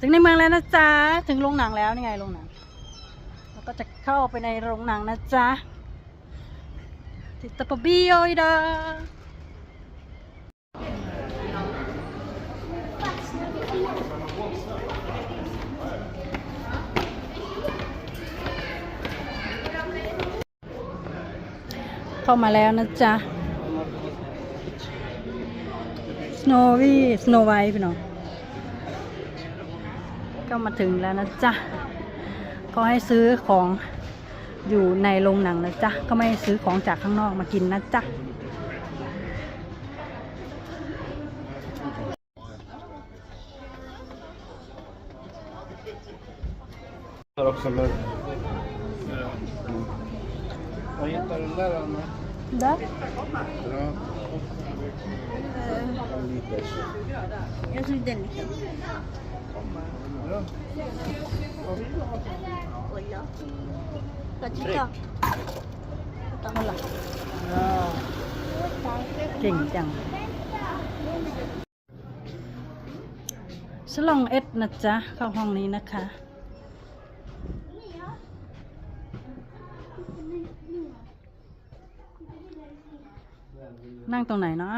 ถึงในเมืองแล้วนะจ๊ะ ถึงโรงหนังแล้วนี่ไงโรงหนังเราก็จะเข้าไปในโรงหนังนะจ๊ะติดตะปบิโออีดาเข้ามาแล้วนะจ๊ะ Snowy Snow White พี่น้อง ก็มาถึงแล้วนะจ๊ะก็ให้ซื้อของอยู่ในโรงหนังนะจ๊ะก็ไม่ซื้อของจากข้างนอกมากินนะจ๊ะ Tar också mörk. Vad Hola. เก่งจัง สลองเอ็ดนะจ๊ะ เข้าห้องนี้นะคะ นั่งตรงไหนเนาะ